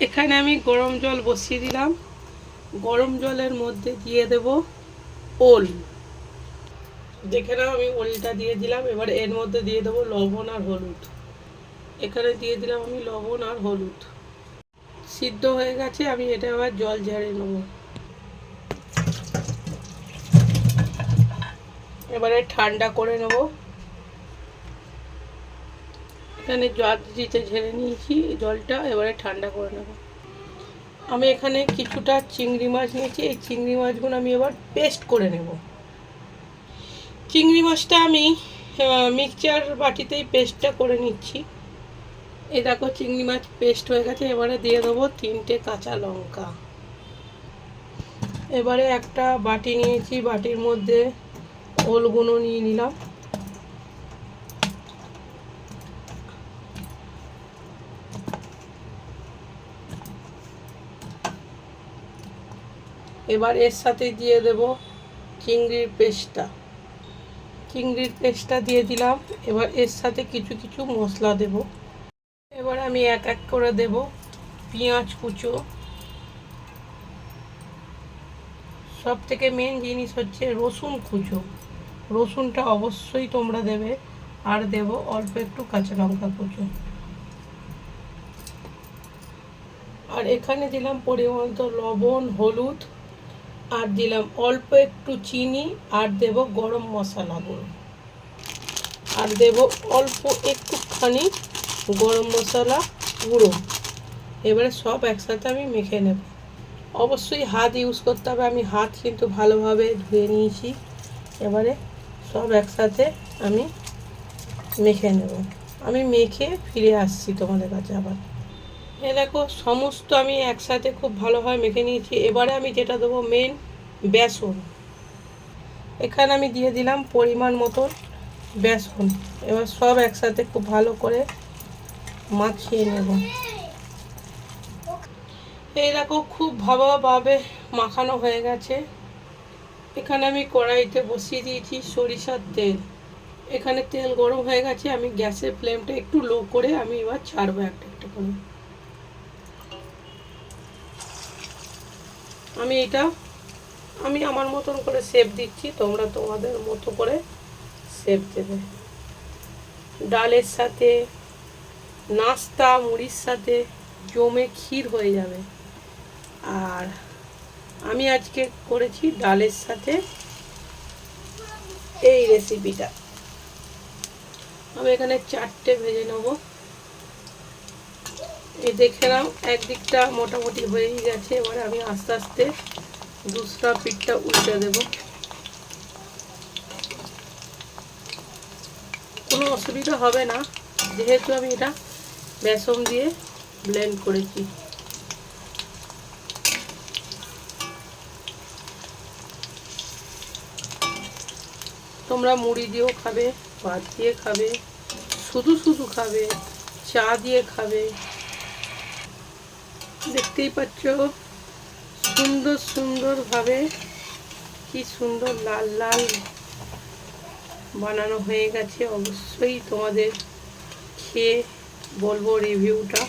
এখানে আমি গরম জল বসিয়ে দিলাম। গরম জলের মধ্যে দিয়ে দেব ওল। দেখে নাও, আমি ওলটা দিয়ে দিলাম। এবার এর মধ্যে দিয়ে দেবো লবণ আর হলুদ। এখানে দিয়ে দিলাম আমি লবণ আর হলুদ। সিদ্ধ হয়ে গেছে, আমি এটা আবার জল ঝাড়ে নেব। এবারে ঠান্ডা করে নেব। এখানে জল দিতে ঝেড়ে নিয়েছি, জলটা এবারে ঠান্ডা করে নেব। আমি এখানে কিছুটা চিংড়ি মাছ নিয়েছি, এই চিংড়ি মাছগুলো আমি এবার পেস্ট করে নেব। চিংড়ি মাছটা আমি মিক্সচার বাটিতেই পেস্টটা করে নিচ্ছি। এই দেখো চিংড়ি মাছ পেস্ট হয়ে গেছে, এবারে দিয়ে দেবো তিনটে কাঁচা লঙ্কা। এবারে একটা বাটি নিয়েছি, বাটির মধ্যে ওলগুলো নিয়ে নিলাম। এবার এর সাথে দিয়ে দেব চিংড়ির পেস্টটা। চিংড়ির পেস্টটা দিয়ে দিলাম, এবার এর সাথে কিছু কিছু মশলা দেব। এবার আমি এক এক করে দেব পেঁয়াজ কুচো। সব থেকে মেন জিনিস হচ্ছে রসুন কুচো। রসুনটা অবশ্যই তোমরা দেবে, আর দেব অল্প একটু কাঁচা লঙ্কা কুচো। আর এখানে দিলাম পরিমাণ লবণ, হলুদ আর দিলাম অল্প একটু চিনি আর দেব গরম মশলা গুঁড়ো। আর দেব অল্প একটুখানি গরম মশলা গুঁড়ো। এবারে সব একসাথে আমি মেখে নেব। অবশ্যই হাত ইউজ করতে হবে। আমি হাত কিন্তু ভালোভাবে ধুয়ে নিয়েছি। এবারে সব একসাথে আমি মেখে নেব। আমি মেখে ফিরে আসছি তোমাদের কাছে আবার। এ দেখো, সমস্ত আমি একসাথে খুব ভালোভাবে মেখে নিয়েছি। এবারে আমি যেটা দেবো মেন বেসন। এখানে আমি দিয়ে দিলাম পরিমাণ মতন বেসন। এবার সব একসাথে খুব ভালো করে মাখিয়ে নেব। এই দেখো, খুব ভালোভাবে মাখানো হয়ে গেছে। এখানে আমি কড়াইতে বসিয়ে দিয়েছি সরিষার তেল। এখানে তেল গরম হয়ে গেছে, আমি গ্যাসের ফ্লেমটা একটু লো করে আমি এবার ছাড়বো একটা একটা করে। আমি এটা, আমি আমার মতন করে শেপ দিচ্ছি, তোমরা তোমাদের মতো করে শেপ দেবে। ডালের সাথে, নাস্তা, মুড়ির সাথে জমে ক্ষীর হয়ে যাবে। আর আমি আজকে করেছি ডালের সাথে এই রেসিপিটা আমি এখানে চারটে ভেজে নেব। এই দেখে নাও, একদিকটা মোটামুটি হয়েই গেছে, এবারে আমি আস্তে আস্তে দুসরা পিঠটা উল্টে দেব। কোনো অসুবিধা হবে না, যেহেতু আমি এটা বেসন দিয়ে ব্লেন্ড করেছি। তোমরা মুড়ি দিয়েও খাবে, ভাত দিয়ে খাবে, শুধু শুধু খাবে, চা দিয়ে খাবে। দেখতেই পাচ্ছ? সুন্দর সুন্দরভাবে কি সুন্দর লাল লাল বানানো হয়ে গেছে। অবশ্যই তোমাদের খেয়ে বলব রিভিউটা